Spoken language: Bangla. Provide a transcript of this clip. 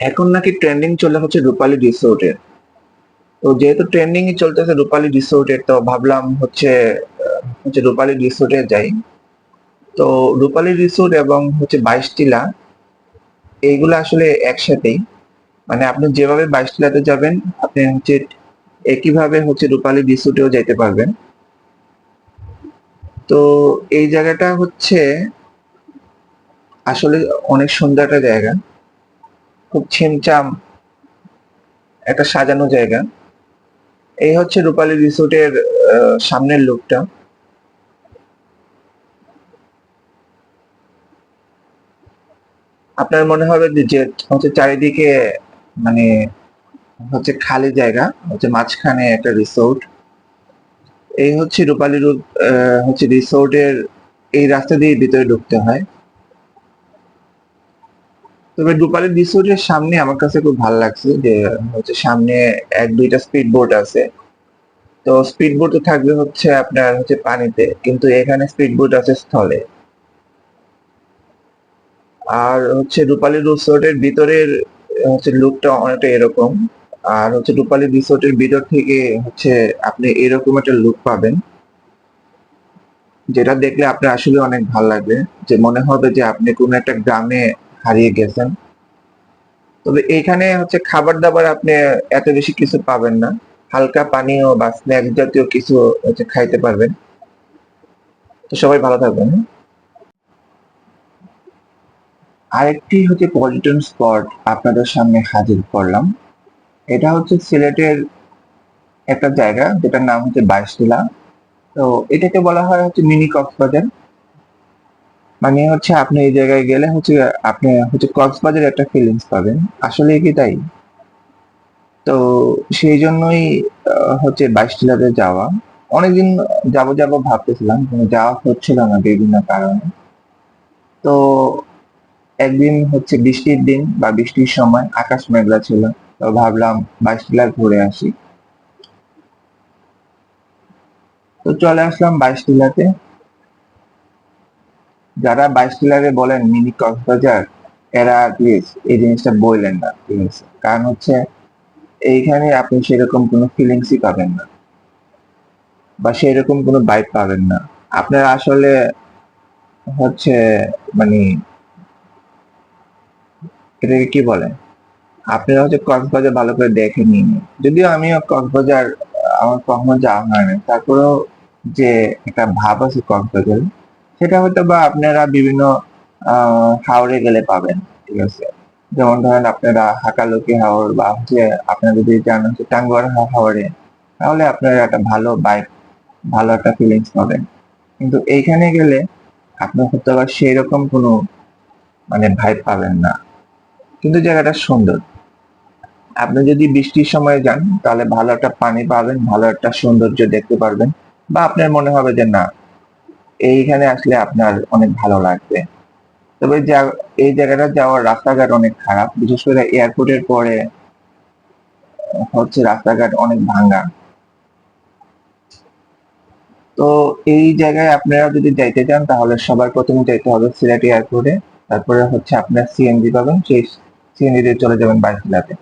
এখন নাকি ট্রেন্ডিং চলে হচ্ছে রূপালী রিসোর্টের তো যেহেতু ট্রেন্ডিং চলতেছে রূপালী রিসোর্টের তো ভাবলাম হচ্ছে হচ্ছে রূপালী রিসোর্টে যাই। তো রূপালী রিসোর্ট এবং হচ্ছে বাইশ টিলা এইগুলো আসলে একসাথেই। মানে আপনি যেভাবে বাইশ টিলাতে যাবেন, আপনি হচ্ছে একইভাবে হচ্ছে রূপালী রিসোর্টেও যেতে পারবেন। তো এই জায়গাটা হচ্ছে আসলে অনেক সুন্দর একটা জায়গা। খুব ছিমচাম একটা সাজানো জায়গা। এই হচ্ছে রূপালী রিসোর্টের সামনের লুকটা। আপনার মনে হবে যে হচ্ছে চারিদিকে মানে হচ্ছে খালি জায়গা, হচ্ছে মাঝখানে একটা রিসোর্ট। এই হচ্ছে রূপালী হচ্ছে রিসোর্টের এই রাস্তা দিয়ে ভিতরে ঢুকতে হয়। তবে রূপালী রিসোর্টের সামনে আমার কাছে খুব ভালো লাগছে যে, হচ্ছে সামনে এক দুইটা স্পিড বোট আছে। তো স্পিড বোট থাকবে হচ্ছে আপনার হচ্ছে পানিতে, কিন্তু এখানে স্পিড বোট আছে স্থলে। আর হচ্ছে রূপালী রিসোর্টের ভিতরের, হচ্ছে লুকটা অনেকটা এরকম। আর হচ্ছে রূপালী রিসোর্টের ভিতর থেকে হচ্ছে আপনি এরকম একটা লুক পাবেন। যেটা দেখলে আপনার আসলে অনেক ভালো লাগবে। যে মনে হবে যে আপনি কোনো একটা গ্রামে হারিয়ে গেছেন। তবে এইখানে হচ্ছে খাবার দাবার আপনি এত বেশি কিছু পাবেন না। হালকা পানীয় বা স্ন্যাক্স জাতীয় কিছু হচ্ছে খাইতে পারবেন। তো সবাই ভালো থাকবেন? আরেকটি হচ্ছে পর্যটন স্পট আপনাদের সামনে হাজির করলাম। এটা হচ্ছে সিলেটের একটা জায়গা যেটার নাম হচ্ছে বাইশটিলা তো এটাকে বলা হয় হচ্ছে মিনি কক্সবাজার। মানে হচ্ছে আপনি এই জায়গায় গেলে হচ্ছে আপনি হচ্ছে কক্সবাজার একটা ফিলিংস পাবেন। আসলে কি তাই? তো সেই জন্যই হচ্ছে বাইশটিলাতে যাওয়া। অনেকদিন যাব যাব ভাবতেছিলাম, কিন্তু যাওয়া হচ্ছিল না বিভিন্ন কারণে। তো একদিন হচ্ছে বৃষ্টির দিন বা বৃষ্টির সময় আকাশ মেঘলা ছিল, তো ভাবলাম বাইশটিলা ঘুরে আসি। তো চলে আসলাম বাইশটিলাতে যারা বাইশটিলারে বলেন মিনি কক্সবাজার, এরা প্লিজ এই জিনিসটা বললেন না ঠিক আছে কারণ হচ্ছে, এইখানে আপনি সেরকম কোনো ফিলিংসই পাবেন না। বা সেরকম কোনো বাইক পাবেন না। আপনারা আসলে হচ্ছে মানে এটাকে কি বলে? আপনারা হচ্ছে কক্সবাজার ভালো করে দেখে নিন যদিও আমিও কক্সবাজার, আমার কখনো যাওয়া হয় না তারপরেও যে একটা ভাব আছে কক্সবাজার সেটা হয়তো বা আপনারা বিভিন্ন হাওড়ে গেলে পাবেন, ঠিক আছে? যেমন ধরেন আপনারা হাকালুকি হাওড় বা হচ্ছে আপনারা যদি যান হচ্ছে টাঙ্গুয়ার হাওড়ে তাহলে আপনারা একটা ভালো বাইক ভালো একটা ফিলিংস পাবেন। কিন্তু এইখানে গেলে আপনার হয়তো বা সেই রকম কোনো মানে ভাইব পাবেন না। কিন্তু জায়গাটা সুন্দর। আপনি যদি বৃষ্টির সময় যান, তাহলে ভালো একটা পানি পাবেন, ভালো একটা সৌন্দর্য দেখতে পারবেন, বা আপনার মনে হবে যে না এইখানে আসলে আপনার অনেক ভালো লাগবে। তবে যা- এই জায়গাটা যাওয়ার রাস্তাঘাট অনেক খারাপ, বিশেষ করে এয়ারপোর্টের পরে হচ্ছে রাস্তাঘাট অনেক ভাঙা তো এই জায়গায় আপনারা যদি যাইতে চান, তাহলে সবার প্রথমে যাইতে হবে সিলেট এয়ারপোর্টে, তারপরে হচ্ছে আপনার সিএনজি পাবেন, সেই সিএনজি দিয়ে চলে যাবেন বাইশিলাতে